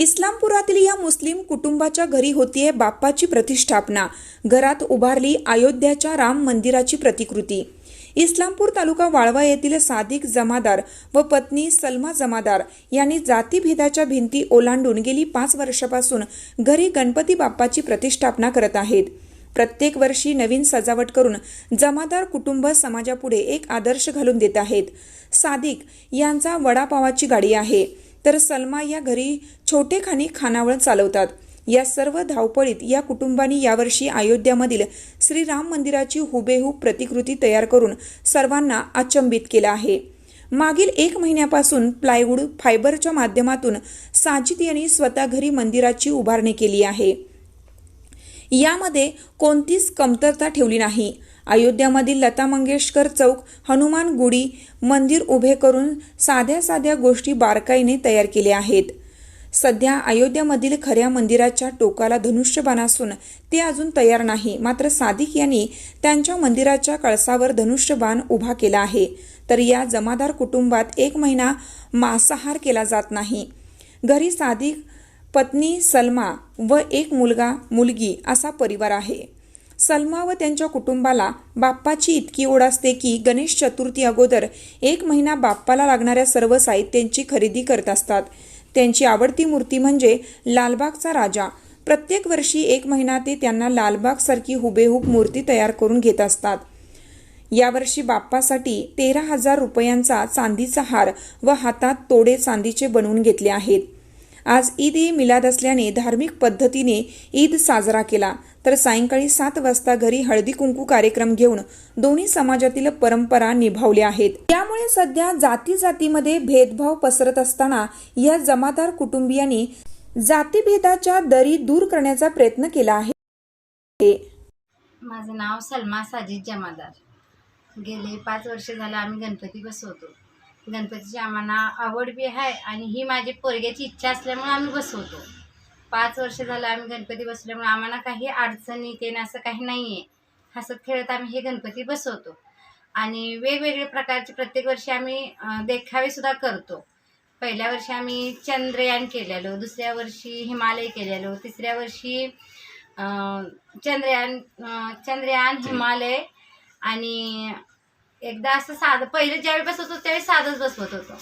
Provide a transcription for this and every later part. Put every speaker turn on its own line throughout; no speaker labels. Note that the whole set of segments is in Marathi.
इस्लामपुरातील या मुस्लिम कुटुंबाच्या घरी होतीये बाप्पाची प्रतिष्ठापना. घरात उभारली अयोध्याच्या राम मंदिराची प्रतिकृती. इस्लामपूर तालुका वाळवा येथील सादिक जमादार व पत्नी सलमा जमादार यांनी जातीभेदाच्या भिंती ओलांडून गेली पाच वर्षापासून घरी गणपती बाप्पाची प्रतिष्ठापना करत आहेत. प्रत्येक वर्षी नवीन सजावट करून जमादार कुटुंब समाजापुढे एक आदर्श घालून देत आहेत. सादिक यांचा वडापावाची गाडी आहे. तर सलमा या घरी छोटेखानी खानावळ चालवतात. या सर्व धावपळीत या कुटुंबांनी यावर्षी अयोध्यामधील श्रीराम मंदिराची हुबेहूब प्रतिकृती तयार करून सर्वांना अचंबित केलं आहे. मागील एक महिन्यापासून प्लायवूड फायबरच्या माध्यमातून साजिद यांनी स्वतः घरी मंदिराची उभारणी केली आहे. यामध्ये कोणतीच कमतरता ठेवली नाही. अयोध्यामधील लता मंगेशकर चौक हनुमान गुडी मंदिर उभे करून साध्या साध्या गोष्टी बारकाईने तयार केल्या आहेत. सध्या अयोध्यामधील खऱ्या मंदिराच्या टोकाला धनुष्यबाण असून ते अजून तयार नाही. मात्र सादिक यांनी त्यांच्या मंदिराच्या कळसावर धनुष्यबाण उभा केला आहे. तर या जमादार कुटुंबात एक महिना मांसाहार केला जात नाही. घरी सादिक पत्नी सलमा व एक मुलगा मुलगी असा परिवार आहे. सलमा व त्यांच्या कुटुंबाला बाप्पाची इतकी ओढ असते की गणेश चतुर्थी अगोदर एक महिना बाप्पाला लागणाऱ्या सर्व साहित्यांची खरेदी करत असतात. त्यांची आवडती मूर्ती म्हणजे लालबागचा राजा. प्रत्येक वर्षी एक महिना ते त्यांना लालबागसारखी हुबेहूब मूर्ती तयार करून घेत असतात. यावर्षी बाप्पासाठी तेरा हजार रुपयांचा चांदीचा हार व हातात तोडे चांदीचे बनवून घेतले आहेत. आज ईद ए मिलाद असल्याने धार्मिक पद्धतीने ईद साजरा केला. तर सायंकाळी सात वाजता घरी हळदी कुंकू कार्यक्रम घेऊन दोन्ही समाजातील परंपरा निभावल्या आहेत. त्यामुळे सध्या जाती जातीमध्ये भेदभाव पसरत असताना या जमादार कुटुंबियांनी जातीभेदाच्या दरी दूर करण्याचा प्रयत्न केला आहे.
माझं नाव सलमा साजिद जमादार. गेले पाच वर्ष झालं आम्ही गणपती बसवतो. गणपतीची आम्हाला आवड बी आहे आणि ही माझी पोरग्याची इच्छा असल्यामुळे आम्ही बसवतो. पाच वर्ष झालं आम्ही गणपती बसल्यामुळे आम्हाला काही अडचणी ते असं काही नाही आहे हसत खेळत आम्ही हे गणपती बसवतो. आणि वेगवेगळे प्रकारचे प्रत्येक वर्षी आम्ही देखावेसुद्धा करतो. पहिल्या वर्षी आम्ही चंद्रयान केलेलो दुसऱ्या वर्षी हिमालय केलेलो तिसऱ्या वर्षी चंद्रयान चंद्रयान हिमालय आणि एकदा असं साधं पहिलं ज्यावेळी बसवत होतो त्यावेळी साधंच बसवत होतो.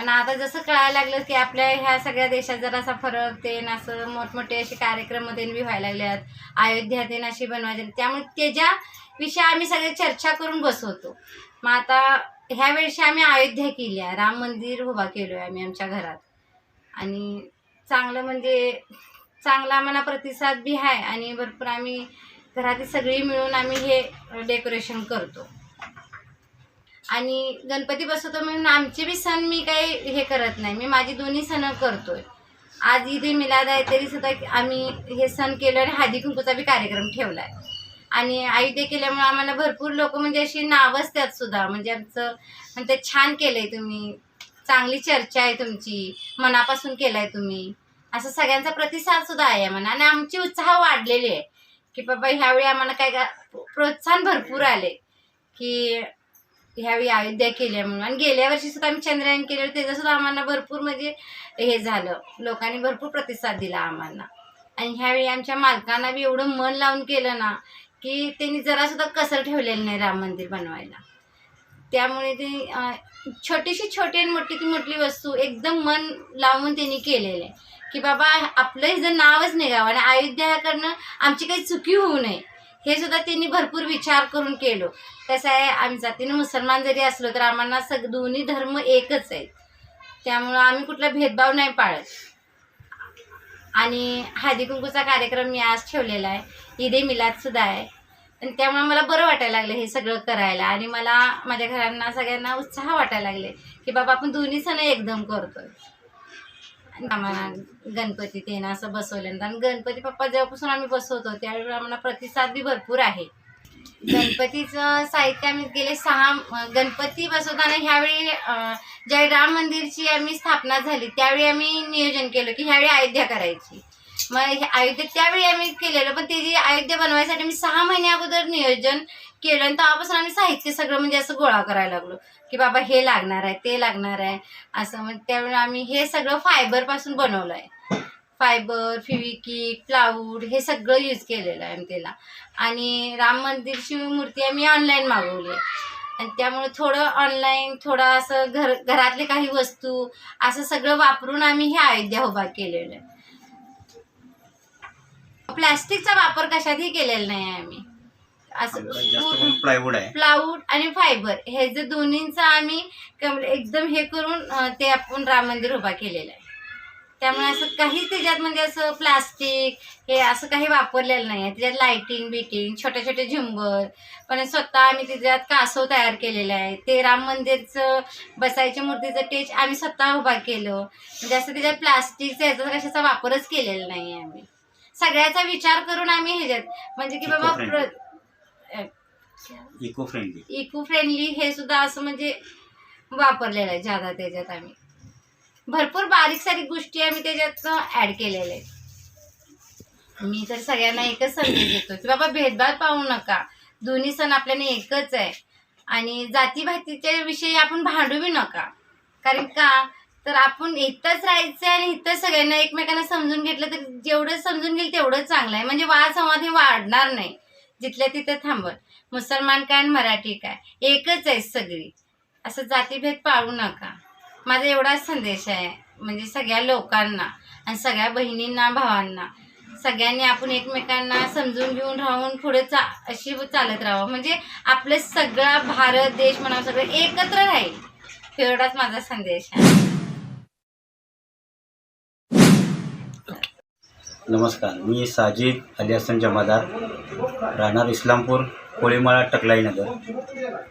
पण आता जसं कळायला लागलं की आपल्या ह्या सगळ्या देशात जरासा फरक ते असं मोठमोठे असे कार्यक्रममध्ये बी व्हायला लागल्यात. अयोध्या ते अशी बनवायचे. त्यामुळे त्याच्याविषयी आम्ही सगळे चर्चा करून बसवतो. मग आता ह्या वेळेशी आम्ही अयोध्या केली आहे राम मंदिर उभा केलो आहे आम्ही आमच्या घरात. आणि चांगलं म्हणजे चांगला आम्हाला प्रतिसाद बी आहे आणि भरपूर आम्ही घरातील सगळी मिळून आम्ही हे डेकोरेशन करतो. आणि गणपती बसवतो म्हणून आमचे बी सण मी काही हे करत नाही. मी माझी दोन्ही सण करतोय. आज ईद मिलाद आहे तरी सुद्धा आम्ही हे सण केलं आणि हादी कुंकूचा बी कार्यक्रम ठेवला आहे आणि अयोध्ये केल्यामुळे आम्हाला भरपूर लोक म्हणजे अशी नावसतात सुद्धा. म्हणजे आमचं म्हणजे छान केलंय तुम्ही. चांगली चर्चा आहे तुमची. मनापासून केलाय तुम्ही. असं सगळ्यांचा प्रतिसाद सुद्धा आहे म्हणा आणि आमची उत्साह वाढलेली आहे. की बाबा ह्यावेळी आम्हाला काय का प्रोत्साहन भरपूर आले की ह्यावेळी अयोध्या केल्या म्हणून. आणि गेल्या वर्षी सुद्धा आम्ही चंद्रयान केलेलं त्याचं सुद्धा आम्हाला भरपूर म्हणजे हे झालं. लोकांनी भरपूर प्रतिसाद दिला आम्हाला. आणि ह्यावेळी आमच्या मालकांना बी एवढं मन लावून केलं ना की त्यांनी जरासुद्धा कसर ठेवलेलं नाही राम मंदिर बनवायला. त्यामुळे ते छोटीशी छोटी आणि मोठी ती मोठी वस्तू एकदम मन लावून त्यांनी केलेलं आहे. की बाबा आपलं हे जर नावच निघावं आणि अयोध्याकडनं आमची काही चुकी होऊ नये हे सुद्धा त्यांनी भरपूर विचार करून केलो. कसं आहे आम्ही जातीनं मुसलमान जरी असलो तर आम्हाला सग दोन्ही धर्म एकच आहेत. त्यामुळं आम्ही कुठला भेदभाव नाही पाळत. आणि हळदी कुंकूचा कार्यक्रम मी आज ठेवलेला आहे. ईद ए मिलाद सुद्धा आहे. आणि त्यामुळे मला बरं वाटायला लागलं हे सगळं करायला. आणि मला माझ्या घरांना सगळ्यांना उत्साह वाटायला लागले की बाबा आपण दोन्ही सण एकदम करतो आहे आम्हाला गणपती ते ना असं बसवल्यानंतर. आणि गणपती बाप्पा जेव्हापासून आम्ही बसवतो त्यावेळी आम्हाला प्रतिसाद बी भरपूर आहे. गणपतीचं साहित्य आम्ही गेले सहा गणपती बसवताना ह्यावेळी ज्या ज्यावेळी राम मंदिरची आम्ही स्थापना झाली. त्यावेळी आम्ही नियोजन केलं की ह्यावेळी अयोध्या करायची. मग हे अयोध्या त्यावेळी आम्ही केलेलं पण ते जे अयोध्या बनवायसाठी मी सहा महिन्या अगोदर नियोजन केलं आणि तेव्हापासून आम्ही साहित्य सगळं म्हणजे असं गोळा करायला लागलो की बाबा हे लागणार आहे ते लागणार आहे. असं मग त्यावेळी आम्ही हे सगळं फायबरपासून बनवलं आहे फायबर फिविकिक प्लाऊड हे सगळं यूज केलेलं आहे आम्ही त्याला. आणि राम मंदिरची मूर्ती आम्ही ऑनलाईन मागवली आहे. आणि त्यामुळे थोडं ऑनलाईन थोडं असं घर घरातले काही वस्तू असं सगळं वापरून आम्ही हे अयोध्या उभा केलेलं आहे. प्लॅस्टिकचा वापर कशातही केलेला नाही आहे आम्ही. असं
जास्त करून प्लायवूड आहे.
प्लाऊड आणि फायबर हे जे दोन्हींचा आम्ही कम- एकदम हे करून अं, ते आपण राम मंदिर उभा केलेलं आहे. त्यामुळे असं काही त्याच्यात म्हणजे असं प्लास्टिक हे असं काही वापरलेलं नाही आहे. त्याच्यात लाइटिंग बिटिंग छोटे छोटे झुंबर. पण स्वतः आम्ही त्याच्यात कासव तयार केलेलं आहे. ते राम मंदिरचं बसायच्या मूर्तीचं टेच आम्ही स्वतः उभा केलं. म्हणजे असं त्याच्यात प्लास्टिकचा याचा कशाचा वापरच केलेला नाही आम्ही. सगळ्याचा विचार करून आम्ही ह्याच्यात म्हणजे की बाबा
Eco-friendly.
प्र- अं,
इको फ्रेंडली
इको फ्रेंडली हे सुद्धा असं म्हणजे वापरलेलं आहे ज्यादा त्याच्यात आम्ही. भरपूर बारीक सारीक गोष्टी आम्ही त्याच्यात ऍड केलेल्या आहेत. मी तर सगळ्यांना एकच संदेश देतो की बाबा भेदभाव पाहू नका. दोन्ही सण आपल्याला एकच आहे. आणि जातीभातीच्या विषयी आपण भांडू बी नका. कारण का? तर आपण इथंच राहायचं आणि इथंच सगळ्यांना एकमेकांना समजून घेतलं तर जेवढं समजून घेईल तेवढं चांगलं आहे. म्हणजे वाद संवाद हे वाढणार नाही. जिथल्या तिथे थांबत मुसलमान काय आणि मराठी काय? एकच आहे सगळी. असं जातीभेद पाळू नका. माझा एवढाच संदेश आहे म्हणजे सगळ्या लोकांना आणि सगळ्या बहिणींना भावांना. सगळ्यांनी आपण एकमेकांना समजून घेऊन राहून पुढे चा अशी चालत राहावं. म्हणजे आपलं सगळा भारत देश म्हणा सगळं एकत्र राहील. एवढाच माझा संदेश आहे.
नमस्कार मी साजिद अली हसन जमादार राहणार इस्लामपूर कोळीमाळा टकलाई नगर.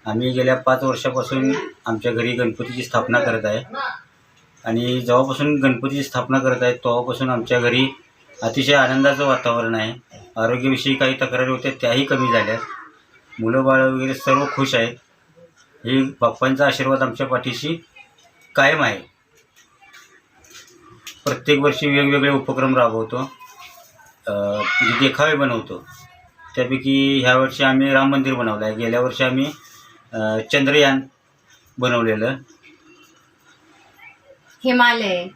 आम्ही गेल्या पाच वर्षापासून आमच्या घरी गणपतीची स्थापना करत आहे. आणि जेव्हापासून गणपतीची स्थापना करत आहे तेव्हापासून आमच्या घरी अतिशय आनंदाचं वातावरण आहे. आरोग्याविषयी काही तक्रारी होत्या त्याही कमी झाल्या मुलं बाळं वगैरे सर्व खुश आहेत. हे बाप्पांचा आशीर्वाद आमच्या पाठीशी कायम आहे. प्रत्येक वर्षी वेगवेगळे उपक्रम राबवतो. म्हणजे देखावे बनवतो त्यापैकी ह्या वर्षी आम्ही राम मंदिर बनवलं आहे गेल्या वर्षी आम्ही चंद्रयान बनवलेलं.
हिमालय.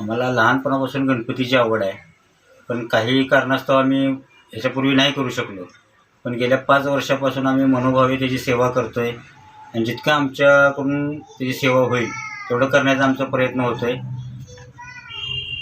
आम्हाला लहानपणापासून गणपतीची आवड आहे. पण काही कारणास्तव आम्ही ह्याच्यापूर्वी नाही करू शकलो. पण गेल्या पाच वर्षापासून आम्ही मनोभावे त्याची सेवा करतो आहे आणि जितकं आमच्याकडून त्याची सेवा होईल तेवढं करण्याचा आमचा प्रयत्न होतो आहे